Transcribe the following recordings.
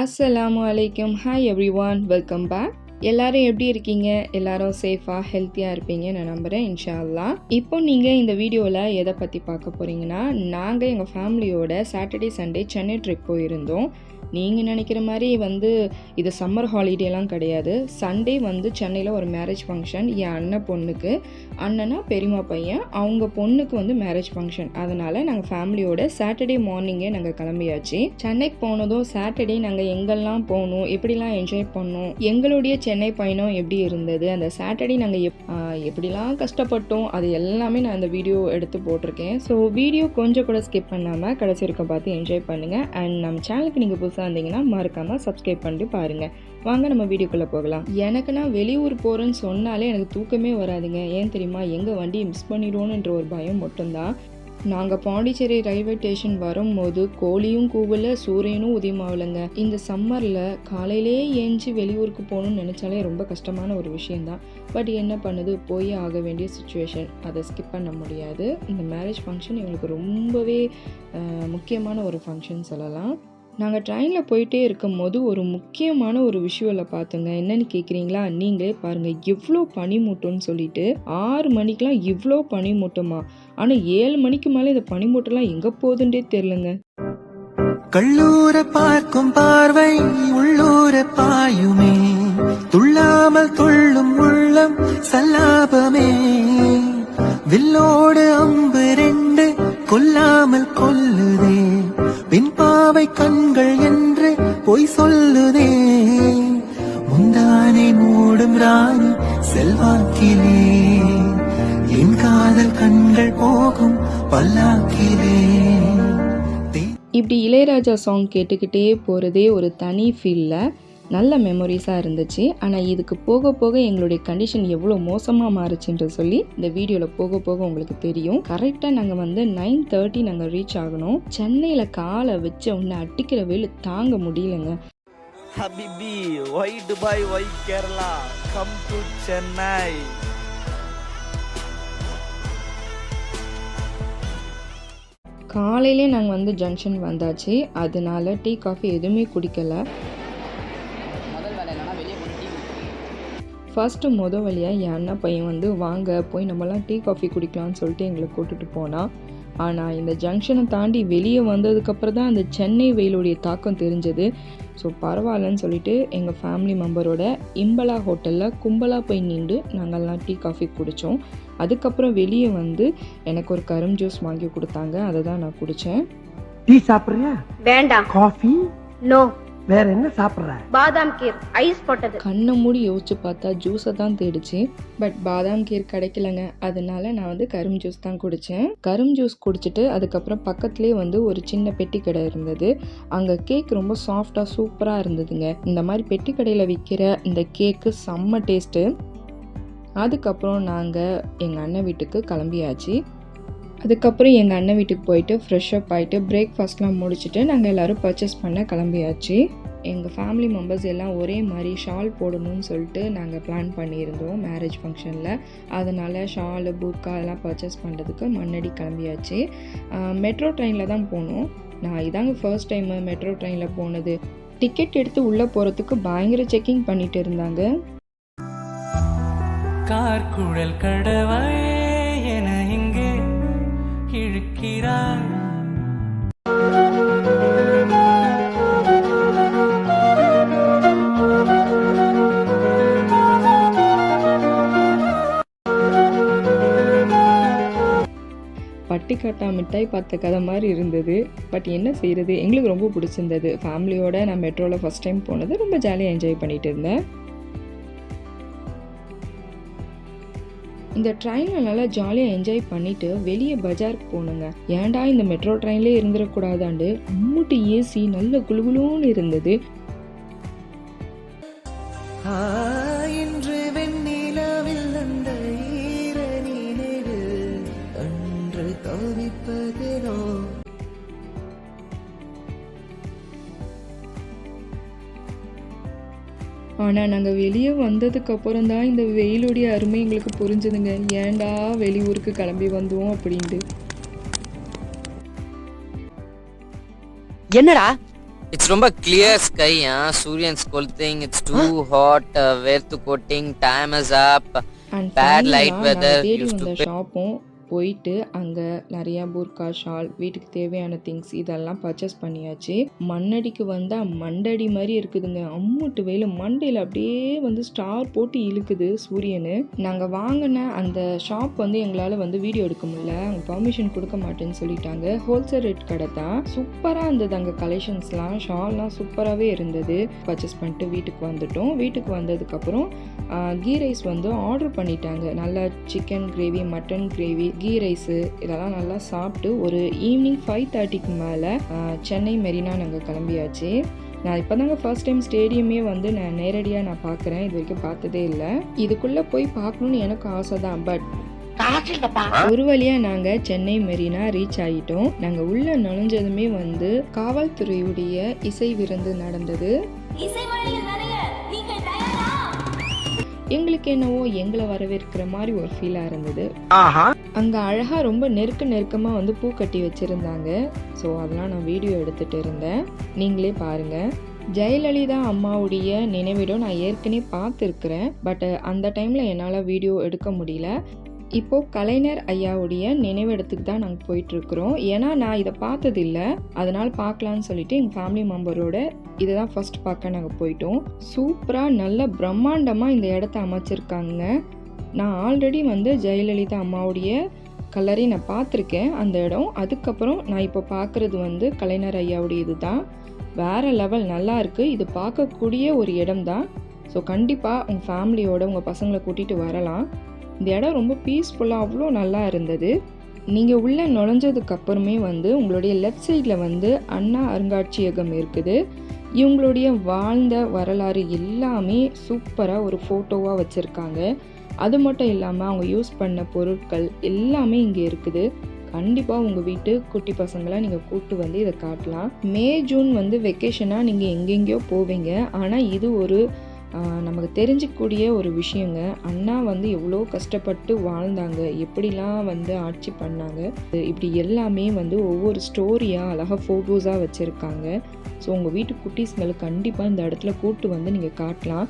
அஸ்ஸலாமு அலைக்கும் hi everyone welcome back எல்லாரும் எப்படி இருக்கீங்க? எல்லாரும் சேஃபாக ஹெல்த்தியாக இருப்பீங்க நான் நம்புகிறேன் இன்ஷா அல்லாஹ் இப்போ நீங்கள் இந்த வீடியோவில் எதை பற்றி பார்க்க போகிறீங்கன்னா நாங்கள் எங்கள் ஃபேமிலியோட சாட்டர்டே சண்டே சென்னை ட்ரிப் போயிருந்தோம். நீங்கள் நினைக்கிற மாதிரி வந்து இது சம்மர் ஹாலிடேலாம் கிடையாது. சண்டே வந்து சென்னையில் ஒரு மேரேஜ் ஃபங்க்ஷன் என் அண்ணன் பொண்ணுக்கு. அண்ணனா பெரியம்மா பையன் அவங்க பொண்ணுக்கு வந்து மேரேஜ் ஃபங்க்ஷன் அதனால் நாங்கள் ஃபேமிலியோட சாட்டர்டே மார்னிங்கே நாங்கள் கிளம்பியாச்சு. சென்னைக்கு போனதும் சாட்டர்டே நாங்கள் எங்கெல்லாம் போகணும் எப்படிலாம் என்ஜாய் பண்ணோம் எங்களுடைய சென்னை பயணம் எப்படி இருந்தது அந்த சாட்டர்டே நாங்கள் எப் எப்படிலாம் கஷ்டப்பட்டோம் அது எல்லாமே நான் இந்த வீடியோ எடுத்து போட்டிருக்கேன். ஸோ வீடியோ கொஞ்சம் கூட ஸ்கிப் பண்ணாமல் கடைசி இருக்க பார்த்து என்ஜாய் பண்ணுங்கள் அண்ட் நம்ம சேனலுக்கு நீங்கள் புதுசாக இருந்தீங்கன்னா மறக்காமல் சப்ஸ்கிரைப் பண்ணிட்டு பாருங்கள் வாங்க நம்ம வீடியோக்குள்ளே போகலாம். எனக்கு நான் வெளியூர் போகிறேன்னு சொன்னாலே எனக்கு தூக்கமே வராதுங்க. ஏன் தெரியுமா? எங்கள் வண்டியை மிஸ் பண்ணிடுவோன்ற ஒரு பயம் மட்டும்தான். நாங்கள் பாண்டிச்சேரி ரயில்வே ஸ்டேஷன் வரும்போது கோழியும் கூவல சூரியனும் உதயமாகலைங்க இந்த சம்மரில் காலையிலே ஏஞ்சி வெளியூருக்கு போகணும்னு நினச்சாலே ரொம்ப கஷ்டமான ஒரு விஷயந்தான் பட் என்ன பண்ணுது? போய் ஆக வேண்டிய சுச்சுவேஷன் அதை ஸ்கிப் பண்ண முடியாது. இந்த மேரேஜ் ஃபங்க்ஷன் எங்களுக்கு ரொம்பவே முக்கியமான ஒரு ஃபங்க்ஷன் சொல்லலாம். நாங்கள் ட்ரெயினில் போயிட்டே இருக்கும்போது ஒரு முக்கியமான ஒரு விஷுவலை பார்த்தோங்க என்னன்னு கேட்குறீங்களா நீங்களே பாருங்கள் எவ்வளோ பனிமூட்டம்னு சொல்லிட்டு ஆறு மணிக்கெலாம் இவ்வளோ பனிமூட்டமா? ஆனால் ஏழு மணிக்கு மேலே இந்த பனிமூட்டம்லாம் எங்கே போகுதுன்றே தெரிலங்க கள்ளூர பார்க்கும் பார்வை உள்ளூர பாயுமே. துள்ளாமல் துள்ளும் உள்ளம் சல்லாபமே. வில்லோடு அம்பு ரெண்டு கொல்லாமல் கொல்லுதே. பின்பாவை கண்கள் என்று பொய் சொல்லுதே. முந்தானை மூடும் ராணி செல்வாக்கிலே. என் காதல் கண்கள் போகும் பல்லாக்கிலே. இப்படி இளையராஜா சாங் கேட்டுக்கிட்டே போகிறதே ஒரு தனி ஃபீலில் நல்ல மெமரிஸாக இருந்துச்சு. ஆனால் இதுக்கு போக போக எங்களுடைய கண்டிஷன் எவ்வளோ மோசமாக மாறுச்சுன்ற சொல்லி இந்த வீடியோவில் போக போக உங்களுக்கு தெரியும். கரெக்டாக நாங்கள் வந்து நைன் தேர்ட்டி நாங்கள் ரீச் ஆகணும். சென்னையில் காலை வச்ச உடனே அடிக்கிற வெயில் தாங்க முடியலங்க. Habibi, why Dubai, why Kerala? Come to Chennai. காலையிலே நாங்கள் வந்து ஜங்ஷன் வந்தாச்சு. அதனால டீ காஃபி எதுவுமே குடிக்கல. ஃபர்ஸ்ட்டு முத வழியாக என் அண்ணா பையன் வந்து வாங்க போய் நம்மலாம் டீ காஃபி குடிக்கலாம்னு சொல்லிட்டு எங்களை கூட்டிட்டு போனான் ஆனால் இந்த ஜங்ஷனை தாண்டி வெளியே வந்ததுக்கப்புறம் தான் அந்த சென்னை வெயிலுடைய தாக்கம் தெரிஞ்சது. ஸோ பரவாயில்லன்னு சொல்லிட்டு எங்கள் ஃபேமிலி மெம்பரோட இம்பலா ஹோட்டலில் கும்பலாக போய் நின்று நாங்கள்லாம் டீ காஃபி குடித்தோம் அதுக்கப்புறம் வெளியே வந்து எனக்கு ஒரு கரும் ஜூஸ் வாங்கி கொடுத்தாங்க. அதை தான் நான் குடித்தேன் டீ சாப்பிடுறியா? வேண்டாம். காஃபி? நோ வேற என்ன சாப்பிடுற? பாதாம் கீர் ஐஸ் போட்டது. கண்ணை மூடி யோசிச்சு பார்த்தா ஜூஸை தான் தேடிச்சு. பட் பாதாம் கீர் கிடைக்கலங்க. அதனால நான் வந்து கரும் ஜூஸ் தான் குடித்தேன் கரும் ஜூஸ் குடிச்சிட்டு அதுக்கப்புறம் பக்கத்துலேயே வந்து ஒரு சின்ன பெட்டி கடை இருந்தது. அங்கே கேக் ரொம்ப சாஃப்டாக சூப்பராக இருந்ததுங்க. இந்த மாதிரி பெட்டி கடையில் விற்கிற இந்த கேக்கு செம்ம டேஸ்ட்டு அதுக்கப்புறம் நாங்கள் எங்கள் அண்ணன் வீட்டுக்கு கிளம்பியாச்சு. அதுக்கப்புறம் எங்கள் அண்ணன் வீட்டுக்கு போயிட்டு ஃப்ரெஷ் அப் ஆகிட்டு பிரேக்ஃபாஸ்ட்லாம் முடிச்சுட்டு நாங்கள் எல்லோரும் பர்ச்சேஸ் பண்ண கிளம்பியாச்சு. எங்கள் ஃபேமிலி மெம்பர்ஸ் எல்லாம் ஒரே மாதிரி ஷால் போடணும்னு சொல்லிட்டு நாங்கள் பிளான் பண்ணியிருந்தோம் மேரேஜ் ஃபங்க்ஷனில் அதனால் ஷாலு புக்கா அதெல்லாம் பர்ச்சேஸ் பண்ணுறதுக்கு மண்ணடி கிளம்பியாச்சு. மெட்ரோ ட்ரெயினில் தான் போனோம். நான் இதாங்க ஃபர்ஸ்ட் டைமு மெட்ரோ ட்ரெயினில் போனது. டிக்கெட் எடுத்து உள்ளே போகிறதுக்கு பயங்கர செக்கிங் பண்ணிட்டு இருந்தாங்க. கார்குழல் கடவாய் இழுக்கிறாய் பட்டிக்காட்டா மிட்டாய் பார்த்த கதை மாதிரி இருந்தது. பட் என்ன செய்கிறது எங்களுக்கு ரொம்ப பிடிச்சிருந்தது. ஃபேமிலியோட நான் மெட்ரோவில் ஃபஸ்ட் டைம் போனது. ரொம்ப ஜாலியாக என்ஜாய் பண்ணிட்டு இருந்தேன். இந்த ட்ரெயினில் நல்லா ஜாலியாக என்ஜாய் பண்ணிட்டு வெளியே பஜாருக்கு போனோங்க ஏன்டா இந்த மெட்ரோ ட்ரெயின்லேயே இருந்துடக்கூடாதாண்டு அம்முட்டு ஏசி நல்ல குளுகுளுன்னு இருந்தது. ஆ, ஆனால் நாங்கள் வெளியே வந்ததுக்கு அப்புறம் தான் இந்த வெயிலுடைய அருமை எங்களுக்கு புரிஞ்சுதுங்க ஏன்டா வெளியூருக்கு கிளம்பி வந்தோம் அப்படின்ட்டு என்னடா It's ரொம்ப clear sky, huh? Suryan's கொளுத்திங் It's too hot. Uh, வேர்த்து கொட்டிங் Time is up. And Bad light weather தேடி used to வந்த pay- ஷாப்பும் போயிட்டு அங்கே நிறையா புர்கா ஷால் வீட்டுக்கு தேவையான திங்ஸ் இதெல்லாம் பர்ச்சேஸ் பண்ணியாச்சு. மண்ணடிக்கு வந்தால் மண்டடி மாதிரி இருக்குதுங்க. அம்முட்டு வெயில் மண்டையில் அப்படியே வந்து ஸ்டார் போட்டு இழுக்குது சூரியனு. நாங்கள் வாங்கின அந்த ஷாப் வந்து எங்களால் வந்து வீடியோ எடுக்க முடியல. அவங்க பர்மிஷன் கொடுக்க மாட்டேன்னு சொல்லிட்டாங்க. ஹோல்சேல் ரேட் கடை தான். சூப்பராக இருந்தது அங்கே கலெக்ஷன்ஸ்லாம் ஷால்லாம் சூப்பராகவே இருந்தது. பர்ச்சேஸ் பண்ணிட்டு வீட்டுக்கு வந்துட்டோம். வீட்டுக்கு வந்ததுக்கப்புறம் கீ ரைஸ் வந்து ஆர்டர் பண்ணிட்டாங்க. நல்லா chicken gravy mutton gravy ghee rice இதெல்லாம் நல்லா சாப்பிட்டு ஒரு ஈவினிங் ஃபைவ் தேர்ட்டிக்கு மேலே சென்னை மெரினா நாங்கள் கிளம்பியாச்சு. நான் இப்போ தாங்க ஃபர்ஸ்ட் டைம் ஸ்டேடியமே வந்து நான் நேரடியாக நான் பார்க்குறேன் இது வரைக்கும் பார்த்ததே இல்லை. இதுக்குள்ளே போய் பார்க்கணுன்னு எனக்கு ஆசை தான் பட் ஒரு வழியாக நாங்கள் சென்னை மெரினா ரீச் ஆகிட்டோம் நாங்கள் உள்ள நுழைஞ்சதுமே வந்து காவல்துறையுடைய இசை விருந்து நடந்தது. எங்களுக்கு என்னவோ எங்களை வரவேற்கிற மாதிரி ஒரு ஃபீலாக இருந்தது. அங்கே அழகாக ரொம்ப நெருக்க நெருக்கமாக வந்து பூ கட்டி வச்சுருந்தாங்க. ஸோ அதெல்லாம் நான் வீடியோ எடுத்துகிட்டு இருந்தேன். நீங்களே பாருங்கள் ஜெயலலிதா அம்மாவுடைய நினைவிடம் நான் ஏற்கனவே பார்த்துருக்குறேன். பட் அந்த டைமில் என்னால் வீடியோ எடுக்க முடியல. இப்போது கலைஞர் ஐயாவுடைய நினைவிடத்துக்கு தான் நாங்கள் போயிட்டுருக்குறோம். ஏன்னா நான் இதை பார்த்ததில்ல. அதனால் பார்க்கலான்னு சொல்லிட்டு எங்கள் ஃபேமிலி மெம்பரோட இதை தான் ஃபஸ்ட் பார்க்க நாங்கள் போயிட்டோம். சூப்பராக நல்ல பிரம்மாண்டமாக இந்த இடத்த அமைச்சிருக்காங்க. நான் ஆல்ரெடி வந்து ஜெயலலிதா அம்மாவுடைய கலரை நான் பார்த்துருக்கேன். அந்த இடம். அதுக்கப்புறம் நான் இப்போ பார்க்குறது வந்து கலைஞர் ஐயாவுடைய இது தான் வேறு லெவல் நல்லா இருக்குது இது பார்க்கக்கூடிய ஒரு இடம் தான் ஸோ கண்டிப்பாக உங்கள் ஃபேமிலியோட உங்கள் பசங்களை கூட்டிகிட்டு வரலாம். இந்த இடம் ரொம்ப பீஸ்ஃபுல்லாக அவ்வளோ நல்லா இருந்தது. நீங்கள் உள்ளே நுழைஞ்சதுக்கு அப்புறமே வந்து உங்களுடைய லெஃப்ட் சைடில் வந்து அண்ணா அருங்காட்சியகம் இருக்குது. இவங்களுடைய வாழ்ந்த வரலாறு எல்லாமே சூப்பராக ஒரு ஃபோட்டோவாக வச்சுருக்காங்க. அது மட்டும் இல்லாமல் அவங்க யூஸ் பண்ண பொருட்கள் எல்லாமே இங்கே இருக்குது. கண்டிப்பாக உங்கள் வீட்டு குட்டி பசங்களை நீங்கள் கூப்பிட்டு வந்து இதை காட்டலாம். மே ஜூன் வந்து வெக்கேஷனாக நீங்கள் எங்கெங்கேயோ போவீங்க. ஆனால் இது ஒரு நமக்கு தெரிஞ்சிக்கூடிய ஒரு விஷயங்க. அண்ணா வந்து எவ்வளோ கஷ்டப்பட்டு வாழ்ந்தாங்க. எப்படிலாம் வந்து ஆட்சி பண்ணாங்க. இப்படி எல்லாமே வந்து ஒவ்வொரு ஸ்டோரியாக அழகாக ஃபோட்டோஸாக வச்சுருக்காங்க. ஸோ உங்கள் வீட்டு குட்டீஸ்ங்களுக்கு கண்டிப்பாக இந்த இடத்துல கூட்டு வந்து நீங்கள் காட்டலாம்.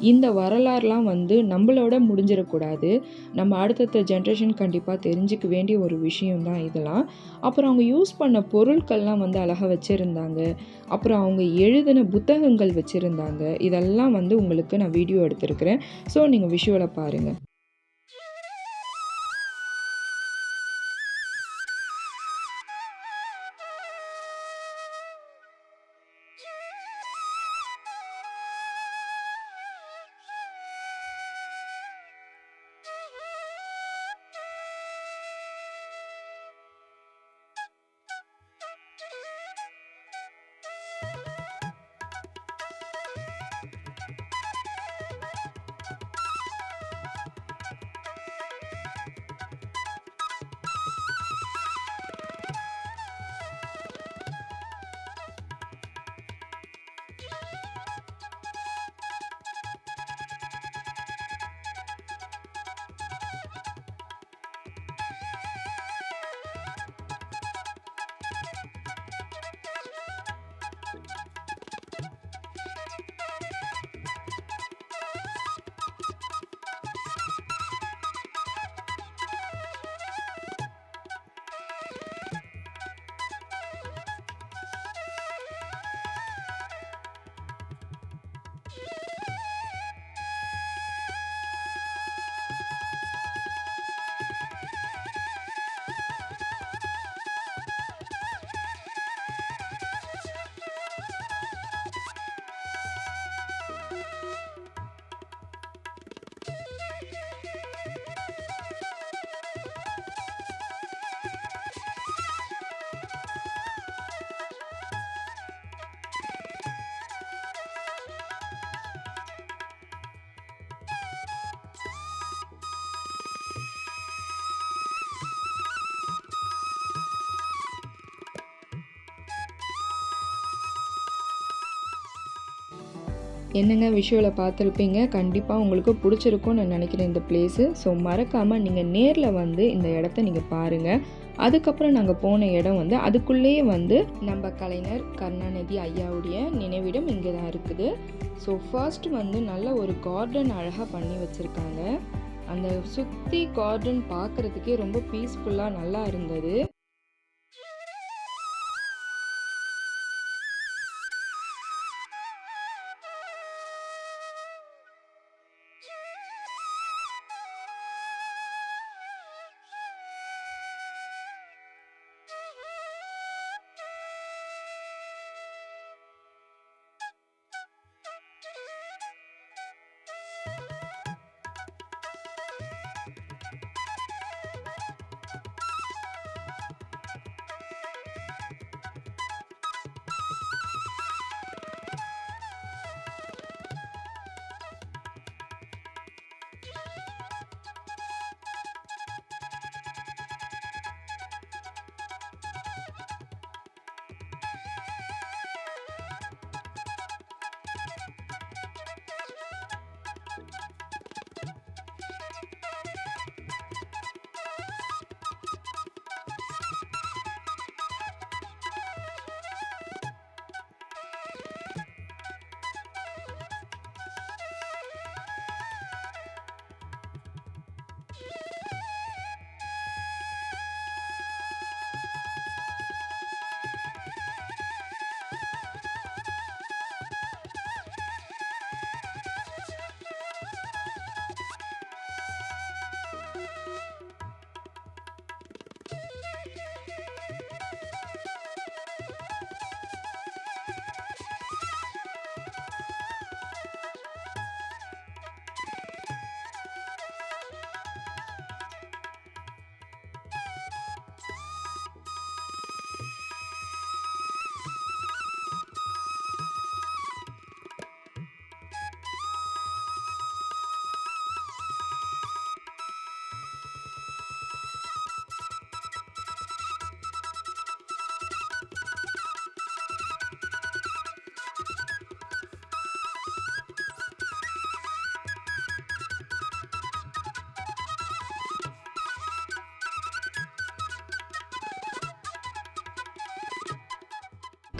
இந்த வரலாறுலாம் வந்து நம்மளோட முடிஞ்சிடக்கூடாது. நம்ம அடுத்தடுத்த ஜென்ரேஷன் கண்டிப்பாக தெரிஞ்சுக்க வேண்டிய ஒரு விஷயம்தான் இதெல்லாம். அப்புறம் அவங்க யூஸ் பண்ண பொருட்கள்லாம் வந்து அழகாக வச்சுருந்தாங்க. அப்புறம் அவங்க எழுதின புத்தகங்கள் வச்சுருந்தாங்க. இதெல்லாம் வந்து உங்களுக்கு நான் வீடியோ எடுத்திருக்கிறேன். ஸோ நீங்கள் விஷுவலை பாருங்கள் என்னங்க விஷுவலை பார்த்துருப்பீங்க கண்டிப்பாக உங்களுக்கு பிடிச்சிருக்கும்னு நான் நினைக்கிறேன் இந்த பிளேஸு ஸோ மறக்காமல் நீங்கள் நேரில் வந்து இந்த இடத்த நீங்கள் பாருங்கள் அதுக்கப்புறம் நாங்கள் போன இடம் வந்து அதுக்குள்ளேயே வந்து நம்ம கலைஞர் கருணாநிதி ஐயாவுடைய நினைவிடம் இங்கே தான் இருக்குது. ஸோ ஃபர்ஸ்ட் வந்து நல்ல ஒரு கார்டன் அழகாக பண்ணி வச்சுருக்காங்க. அந்த சுற்றி கார்டன் பார்க்குறதுக்கே ரொம்ப பீஸ்ஃபுல்லாக நல்லா இருந்தது.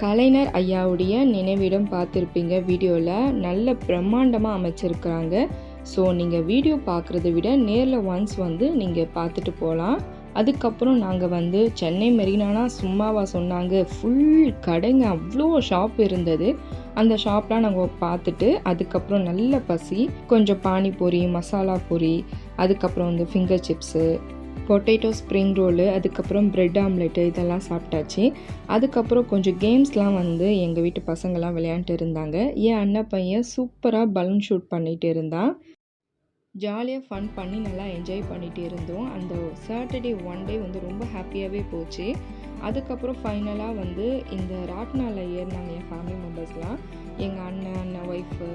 கலைஞர் ஐயாவுடைய நினைவிடம் பார்த்துருப்பீங்க வீடியோவில் நல்ல பிரம்மாண்டமாக அமைச்சிருக்கிறாங்க. ஸோ நீங்கள் வீடியோ பார்க்குறத விட நேரில் ஒன்ஸ் வந்து நீங்கள் பார்த்துட்டு போகலாம் அதுக்கப்புறம் நாங்கள் வந்து சென்னை மெரினானா சும்மாவா சொன்னாங்க. ஃபுல் கடைங்க அவ்வளோ ஷாப் இருந்தது. அந்த ஷாப்லாம் நாங்கள் பார்த்துட்டு அதுக்கப்புறம் நல்ல பசி கொஞ்சம் பானிபூரி மசாலா பூரி அதுக்கப்புறம் வந்து finger chips potato spring roll அதுக்கப்புறம் ப்ரெட் ஆம்லெட்டு இதெல்லாம் சாப்பிட்டாச்சு. அதுக்கப்புறம் கொஞ்சம் கேம்ஸ்லாம் வந்து எங்கள் வீட்டு பசங்கள்லாம் விளையாண்டுட்டு இருந்தாங்க. என் அண்ணன் பையன் சூப்பராக பலூன் ஷூட் பண்ணிகிட்டு இருந்தான். ஜாலியாக ஃபன் பண்ணி நல்லா என்ஜாய் பண்ணிகிட்டு இருந்தோம். அந்த சாட்டர்டே ஒன் டே வந்து ரொம்ப ஹாப்பியாகவே போச்சு. அதுக்கப்புறம் ஃபைனலாக வந்து இந்த ராட்னாவில் ஏறினாங்க என் ஃபேமிலி மெம்பர்ஸ்லாம் எங்கள் அண்ணன் அண்ணன் ஒய்ஃபு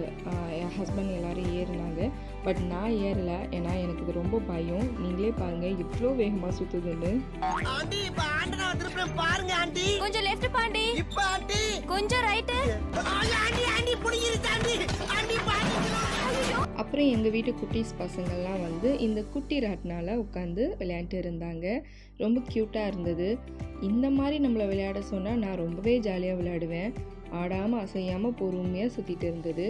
என் ஹஸ்பண்ட் எல்லோரும் ஏறினாங்க. பட் நான் ஏறலை. ஏன்னா எனக்கு இது ரொம்ப பயம். நீங்களே பாருங்கள் இவ்வளோ வேகமாக சுற்றுதுன்னு பாருங்க ஆண்டி. கொஞ்சம் லெஃப்ட் பாண்டி. இப்ப ஆண்டி. கொஞ்சம் ரைட்டு ஆண்டி ஆண்டி புடிங்கிருச்சு ஆண்டி. ஆண்டி பாருங்க அப்புறம் எங்கள் வீட்டு குட்டீஸ் பசங்கள்லாம் வந்து இந்த குட்டி ராட்னால் உட்காந்து விளையாண்டு இருந்தாங்க. ரொம்ப க்யூட்டாக இருந்தது. இந்த மாதிரி நம்மளை விளையாட சொன்னால் நான் ரொம்பவே ஜாலியாக விளையாடுவேன். ஆடாமல் அசையாமல் பொறுமையாக சுற்றிட்டு இருந்தது.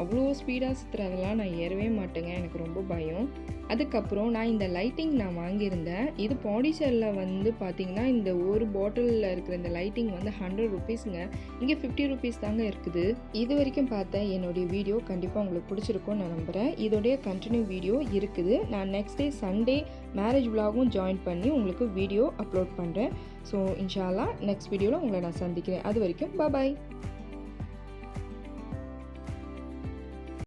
அவ்வளோ ஸ்பீடாக சுற்றுறதெல்லாம் நான் ஏறவே மாட்டேங்க. எனக்கு ரொம்ப பயம். அதுக்கப்புறம் நான் இந்த லைட்டிங் நான் வாங்கியிருந்தேன். இது பாண்டிச்சேரியில் வந்து பார்த்தீங்கன்னா இந்த ஒரு பாட்டிலில் இருக்கிற இந்த லைட்டிங் வந்து ஹண்ட்ரட் ருபீஸுங்க இங்கே ஃபிஃப்டி ருபீஸ் தாங்க இருக்குது. இது வரைக்கும் பார்த்த என்னுடைய வீடியோ கண்டிப்பாக உங்களுக்கு பிடிச்சிருக்கும்னு நான் நம்புகிறேன் இதோடைய கண்டினியூ வீடியோ இருக்குது. நான் நெக்ஸ்ட் டே சண்டே மேரேஜ் விலாகும் ஜாயின் பண்ணி உங்களுக்கு வீடியோ அப்லோட் பண்ணுறேன் ஸோ இன்ஷால்லா நெக்ஸ்ட் வீடியோவில் உங்களை நான் சந்திக்கிறேன். அது வரைக்கும் பாய்